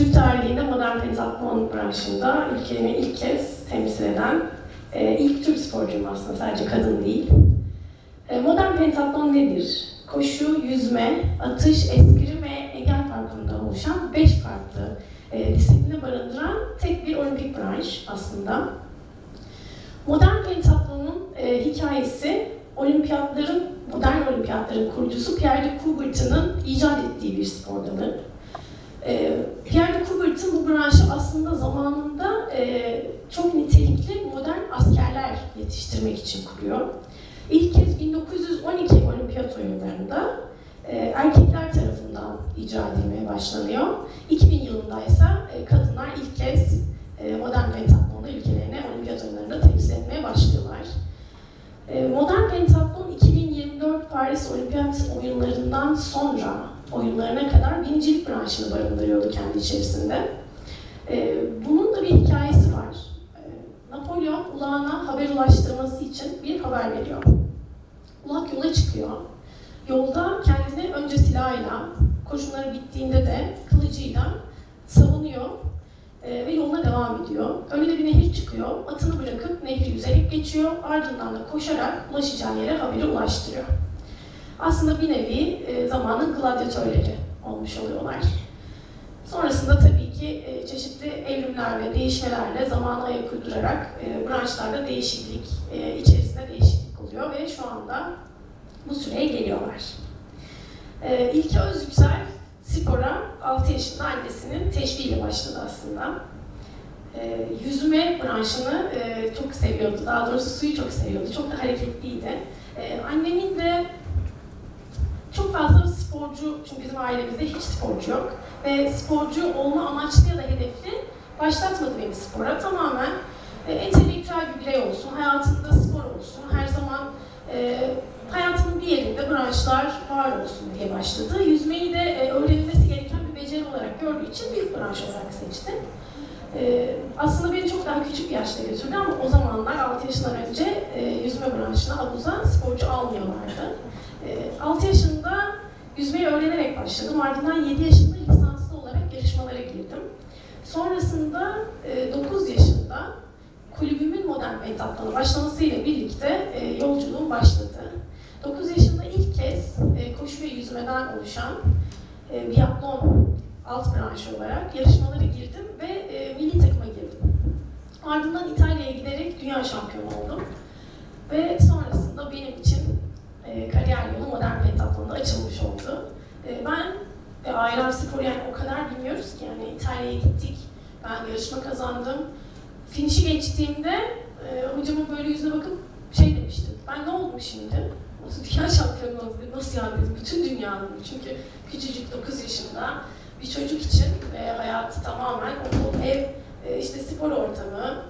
Türk tarihinde modern pentatlon branşında ülkemi ilk kez temsil eden e, ilk Türk sporcuyum aslında, sadece kadın değil. E, modern pentatlon nedir? Koşu, yüzme, atış, eskrim ve engel parkurundan oluşan beş farklı e, disiplini barındıran tek bir olimpik branş aslında. Modern pentatlonun e, hikayesi olimpiyatların, modern olimpiyatların kurucusu Pierre de Coubertin'in icat ettiği bir spor dalı. E, Pierre de Coubertin bu branşı aslında zamanında e, çok nitelikli modern askerler yetiştirmek için kuruyor. İlk kez 1912 olimpiyat oyunlarında e, erkekler tarafından icra edilmeye başlanıyor. 2000 yılında ise e, kadınlar ilk kez e, modern pentatlonda ülkelerini olimpiyat oyunlarında temsil etmeye başlıyorlar. E, modern pentatlon 2024 Paris Olimpiyat oyunlarından sonra oyunlarına kadar binicilik branşını barındırıyordu kendi içerisinde. E, bunun da bir hikayesi var. E, Napolyon ulağına haber ulaştırması için bir haber veriyor. Ulak yola çıkıyor. Yolda kendini önce silahıyla, koşulları bittiğinde de kılıcıyla savunuyor e, ve yoluna devam ediyor. Önüne bir nehir çıkıyor, atını bırakıp nehri yüzerek geçiyor, ardından da koşarak ulaşacağı yere haberi ulaştırıyor. Aslında bir nevi e, zamanın gladyatörleri olmuş oluyorlar. Sonrasında tabii ki e, çeşitli evrimler ve değişmelerle zamana ayak uydurarak e, branşlarda değişiklik, e, içerisinde değişiklik oluyor ve şu anda bu süreye geliyorlar. E, İlke Özyüksel spora 6 yaşında annesinin teşviğiyle başladı aslında. E, yüzme branşını e, çok seviyordu, daha doğrusu suyu çok seviyordu, çok da hareketliydi. E, annemin de çok fazla sporcu, çünkü bizim ailemizde hiç sporcu yok ve sporcu olma amaçlı ya da hedefli başlatmadı beni spora. Tamamen e, entelektüel bir birey olsun, hayatında spor olsun, her zaman e, hayatının bir yerinde branşlar var olsun diye başladı. Yüzmeyi de e, öğrenilmesi gereken bir beceri olarak gördüğü için büyük branş olarak seçti. E, aslında beni çok daha küçük yaşta götürdü ama o zamanlar 6 yaşından önce e, yüzme branşına havuza sporcu almıyorlardı. E, 6 yaşında yüzmeyi öğrenerek başladım. Ardından 7 yaşında lisanslı olarak yarışmalara girdim. Sonrasında e, 9 yaşında kulübümün modern pentatlona başlamasıyla birlikte e, yolculuğum başladı. 9 yaşında ilk kez e, koşu ve yüzmeden oluşan e, biatlon alt branşı olarak yarışmalara girdim ve e, milli takıma girdim. Ardından İtalya'ya giderek dünya şampiyonu oldum. Ve sonrasında benim için e, kariyer yolu modern pentatlonda açılmış oldu. E, ben ve ailem spor yani o kadar bilmiyoruz ki yani İtalya'ya gittik, ben yarışma kazandım. Finişi geçtiğimde e, hocama böyle yüzüne bakıp şey demiştim, ben ne oldum şimdi? Nasıl dünya şampiyonu oldum? Nasıl yani dedim, bütün dünyanın çünkü küçücük 9 yaşında bir çocuk için ve hayatı tamamen okul, ev, e, işte spor ortamı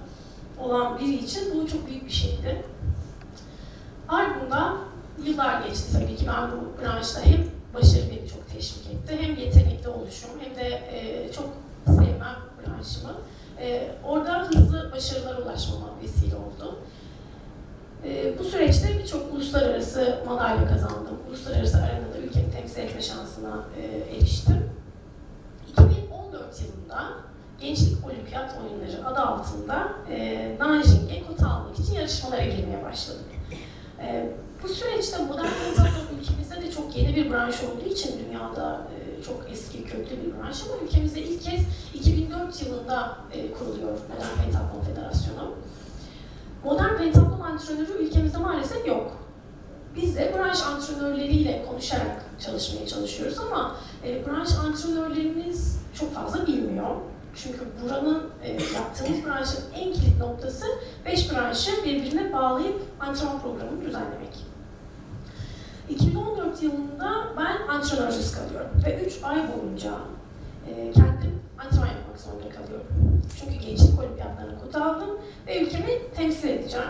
olan biri için bu çok büyük bir şeydi. Ardından yıllar geçti tabii ki ben bu branşta hem başarı beni çok teşvik etti, hem yetenekli oluşum hem de e, çok sevmem branşımı. E, orada hızlı başarılara ulaşmama vesile oldu. E, bu süreçte birçok uluslararası madalya kazandım. Uluslararası arenada ülkemi temsil etme şansına e, eriştim. 2014 yılında Gençlik Olimpiyat Oyunları adı altında e, Nanjing'e kota almak için yarışmalara girmeye başladım. E, bu süreçte modern bir branş olduğu için dünyada e, çok eski köklü bir branş ama ülkemizde ilk kez 2004 yılında e, kuruluyor Modern Pentatlon Federasyonu. Modern pentatlon antrenörü ülkemizde maalesef yok. Biz de branş antrenörleriyle konuşarak çalışmaya çalışıyoruz ama e, branş antrenörlerimiz çok fazla bilmiyor. Çünkü buranın yaptığımız branşın en kilit noktası beş branşı birbirine bağlayıp antrenman programını düzenlemek. 2014 yılında ben antrenörsüz kalıyorum ve 3 ay boyunca e, kendim antrenman yapmak zorunda kalıyorum. Çünkü gençlik olimpiyatlarına kota ve ülkemi temsil edeceğim.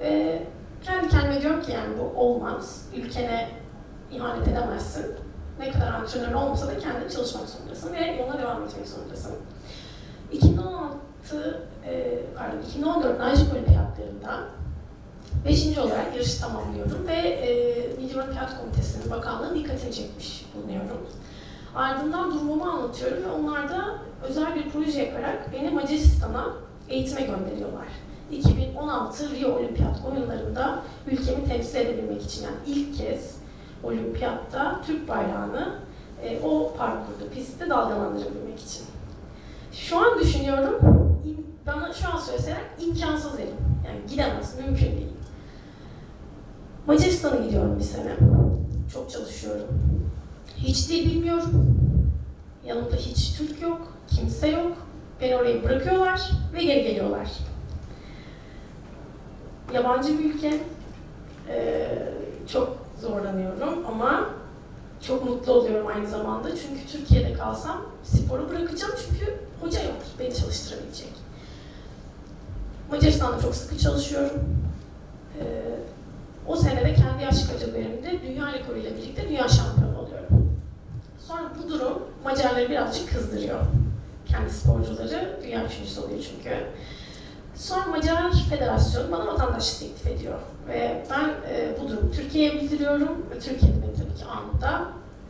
E, kendi kendime diyorum ki yani bu olmaz, ülkene ihanet edemezsin. Ne kadar antrenör olmasa da kendin çalışmak zorundasın ve yoluna devam etmek zorundasın. 2016, e, pardon 2014 Nanjing Olimpiyatlarında 5. olarak yarışı tamamlıyorum ve e, Milli Olimpiyat Komitesi'nin bakanlığın dikkatini çekmiş bulunuyorum. Ardından durumumu anlatıyorum ve onlar da özel bir proje yaparak beni Macaristan'a eğitime gönderiyorlar. 2016 Rio Olimpiyat oyunlarında ülkemi temsil edebilmek için yani ilk kez olimpiyatta Türk bayrağını e, o parkurda, pistte dalgalandırabilmek için. Şu an düşünüyorum, bana şu an söyleseler imkansız derim. Yani gidemez, mümkün değil. Macaristan'a gidiyorum bir sene. Çok çalışıyorum. Hiç dil bilmiyorum. Yanımda hiç Türk yok, kimse yok. Beni oraya bırakıyorlar ve geri geliyorlar. Yabancı bir ülke. Ee, çok zorlanıyorum ama çok mutlu oluyorum aynı zamanda. Çünkü Türkiye'de kalsam sporu bırakacağım çünkü hoca yok beni çalıştırabilecek. Macaristan'da çok sıkı çalışıyorum. Ee, o senede kendi yaş kategorimde dünya rekoruyla birlikte dünya şampiyonu oluyorum. Sonra bu durum Macarları birazcık kızdırıyor. Kendi sporcuları dünya üçüncüsü oluyor çünkü. Sonra Macar Federasyonu bana vatandaşlık teklif ediyor. Ve ben e, bu durumu Türkiye'ye bildiriyorum. Ve Türkiye de beni tabii ki anında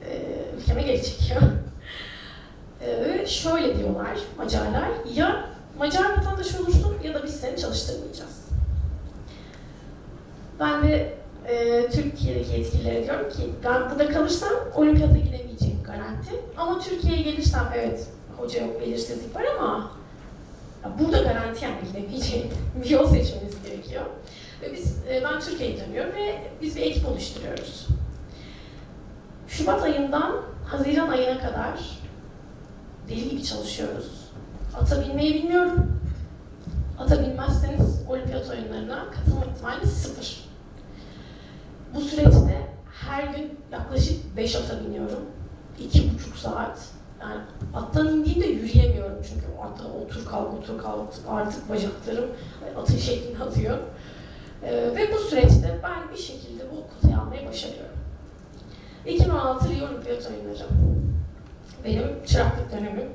e, ülkeme geri çekiyor. E, şöyle diyorlar Macarlar, ya Macar vatandaşı olursun ya da biz seni çalıştırmayacağız. Ben de e, Türkiye'deki yetkililere diyorum ki ben burada kalırsam olimpiyata gidemeyeceğim garanti. Ama Türkiye'ye gelirsem evet hoca yok belirsizlik var ama burada garanti yani gidemeyeceğim. bir yol seçmemiz gerekiyor. Ve biz, e, ben Türkiye'ye dönüyorum ve biz bir ekip oluşturuyoruz. Şubat ayından Haziran ayına kadar deli gibi çalışıyoruz. Ata binmeyi bilmiyorum. Ata binmezseniz olimpiyat oyunlarına katılma ihtimali sıfır. Bu süreçte her gün yaklaşık 5 ata biniyorum. iki buçuk saat. Yani attan indiğimde yürüyemiyorum çünkü atta otur kalk otur kalk artık bacaklarım atın şeklini alıyor. Ee, ve bu süreçte ben bir şekilde bu kutayı almayı başarıyorum. 2016 Rio Olimpiyat Oyunları. Benim çıraklık dönemim.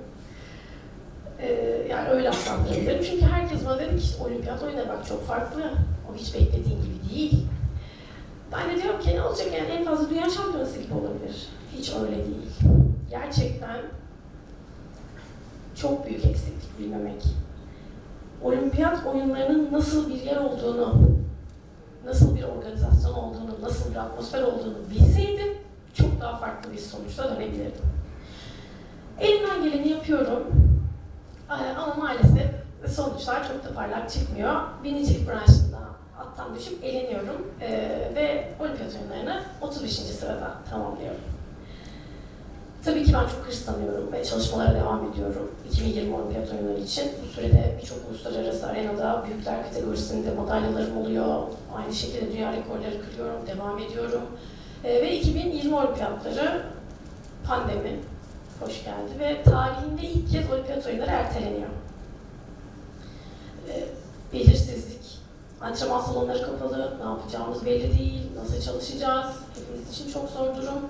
Ee, yani öyle adlandırabilirim. Çünkü herkes bana dedi ki olimpiyat oyunları bak çok farklı. O hiç beklediğin gibi değil. Ben de diyorum ki ne olacak yani en fazla dünya şampiyonası gibi olabilir. Hiç öyle değil. Gerçekten çok büyük eksiklik bilmemek. Olimpiyat oyunlarının nasıl bir yer olduğunu, nasıl bir organizasyon olduğunu, nasıl bir atmosfer olduğunu bilseydim çok daha farklı bir sonuçla dönebilirdim. Elimden geleni yapıyorum. Ee, Ama maalesef sonuçlar çok da parlak çıkmıyor. Binicilik branşında attan düşüp eleniyorum Ee, ve olimpiyat oyunlarını 35. sırada tamamlıyorum. Tabii ki ben çok hırslanıyorum ve çalışmalara devam ediyorum 2020 olimpiyat oyunları için. Bu sürede birçok uluslararası arenada büyükler kategorisinde madalyalarım oluyor. Aynı şekilde dünya rekorları kırıyorum, devam ediyorum. Ee, ve 2020 olimpiyatları pandemi hoş geldi ve tarihinde ilk kez olimpiyat oyunları erteleniyor. Ee, belirsizlik, antrenman salonları kapalı, ne yapacağımız belli değil, nasıl çalışacağız, hepimiz için çok zor durum.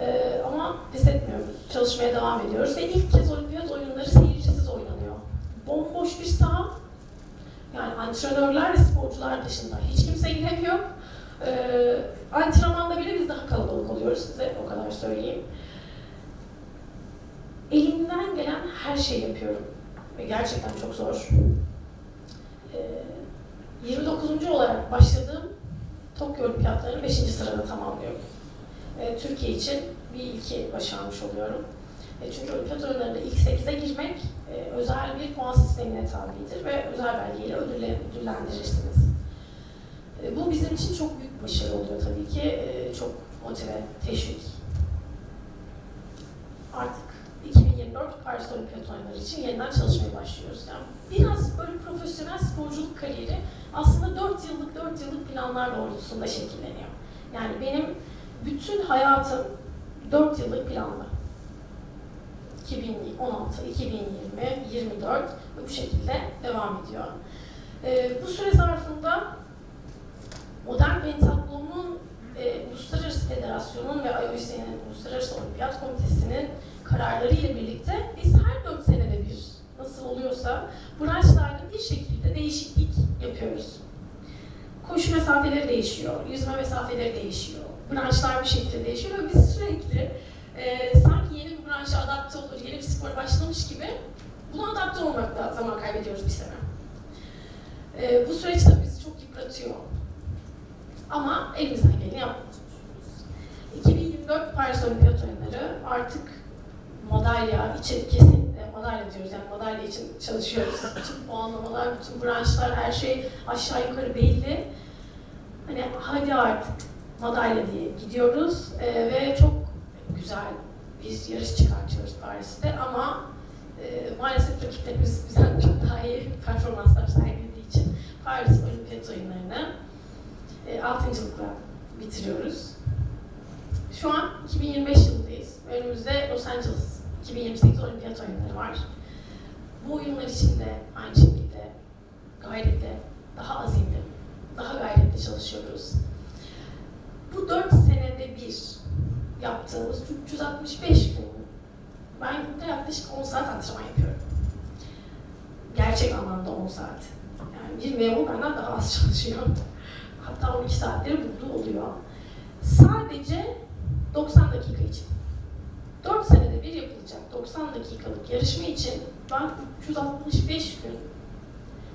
Ee, ama pes etmiyoruz, çalışmaya devam ediyoruz ve ilk kez olimpiyat oyunları seyircisiz oynanıyor. Bomboş bir saha, yani antrenörler ve sporcular dışında hiç kimse giremiyor. Ee, antrenmanda bile biz daha kalabalık oluyoruz size, o kadar söyleyeyim elimden gelen her şeyi yapıyorum. Ve gerçekten çok zor. Ee, 29. olarak başladığım Tokyo Olimpiyatlarını 5. sırada tamamlıyorum. Ee, Türkiye için bir ilki başarmış oluyorum. E, çünkü olimpiyat oyunlarında ilk 8'e girmek e, özel bir puan sistemine tabidir ve özel belgeyle ödülle, ödüllendirirsiniz. E, bu bizim için çok büyük başarı oluyor tabii ki. E, çok motive, teşvik. Artık 2024 Paris Olimpiyat Oyunları için yeniden çalışmaya başlıyoruz. Yani biraz böyle profesyonel sporculuk kariyeri aslında 4 yıllık 4 yıllık planlar doğrultusunda şekilleniyor. Yani benim bütün hayatım 4 yıllık planlı. 2016, 2020, 24 ve bu şekilde devam ediyor. Ee, bu süre zarfında modern pentatlonun e, Uluslararası Federasyon'un ve IOC'nin Uluslararası Olimpiyat Komitesi'nin kararları ile birlikte biz her 4 senede bir nasıl oluyorsa branşlarda bir şekilde değişiklik yapıyoruz. Koşu mesafeleri değişiyor, yüzme mesafeleri değişiyor, branşlar bir şekilde değişiyor ve biz sürekli e, sanki yeni bir branşa adapte olur, yeni bir spora başlamış gibi buna adapte olmakta zaman kaybediyoruz bir sene. Ee, bu süreç de bizi çok yıpratıyor. Ama elimizden geleni yapmaya çalışıyoruz. 2024 Paris Olimpiyat Oyunları artık madalya için kesinlikle madalya diyoruz yani madalya için çalışıyoruz. Bütün puanlamalar, bütün branşlar, her şey aşağı yukarı belli. Hani hadi artık madalya diye gidiyoruz Ee, ve çok güzel bir yarış çıkartıyoruz Paris'te ama e, maalesef rakiplerimiz bizden çok daha iyi performanslar sergilediği için Paris Olimpiyat Oyunları'nı e, altıncılıkla bitiriyoruz. Şu an 2025 yılındayız. Önümüzde Los Angeles 2028 Olimpiyat Oyunları var. Bu oyunlar için de aynı şekilde gayretle, daha azimli, daha gayretli çalışıyoruz. Bu 4 senede bir yaptığımız 365 gün ben günde yaklaşık 10 saat antrenman yapıyorum. Gerçek anlamda 10 saat. Yani bir memur benden daha az çalışıyor. Hatta 12 saatleri bulduğu oluyor. Sadece 90 dakika için. 4 senede bir yapılacak 90 dakikalık yarışma için ben 365 gün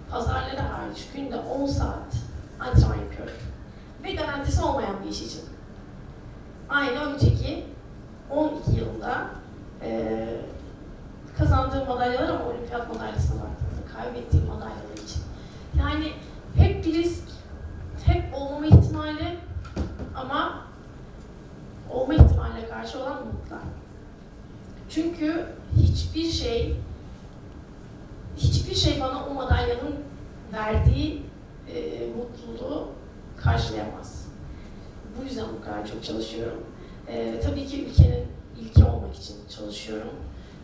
pazarları hariç günde 10 saat antrenman yapıyorum. Ve garantisi olmayan bir iş için. Aynı önceki 12 yılında eee kazandığım madalyalar ama olimpiyat madalyasına baktığınızda kaybettiğim madalyalar için. Yani hep bir risk, hep olmama ihtimali ama olma ihtimaline karşı olan umutlar. Çünkü hiçbir şey hiçbir şey bana o madalyanın verdiği e, mutluluğu karşılayamaz. Bu yüzden bu kadar çok çalışıyorum. E, tabii ki ülkenin ilki olmak için çalışıyorum.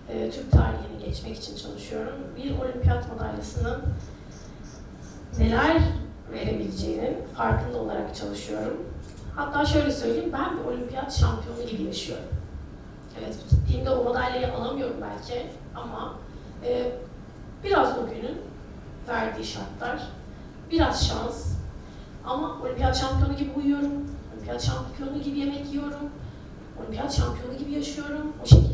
E, Türk tarihini geçmek için çalışıyorum. Bir olimpiyat madalyasının neler verebileceğinin farkında olarak çalışıyorum. Hatta şöyle söyleyeyim, ben bir olimpiyat şampiyonu gibi yaşıyorum. Evet, gittiğimde o madalyayı alamıyorum belki ama e, biraz o günün verdiği şartlar, biraz şans. Ama olimpiyat şampiyonu gibi uyuyorum, olimpiyat şampiyonu gibi yemek yiyorum, olimpiyat şampiyonu gibi yaşıyorum, o şekilde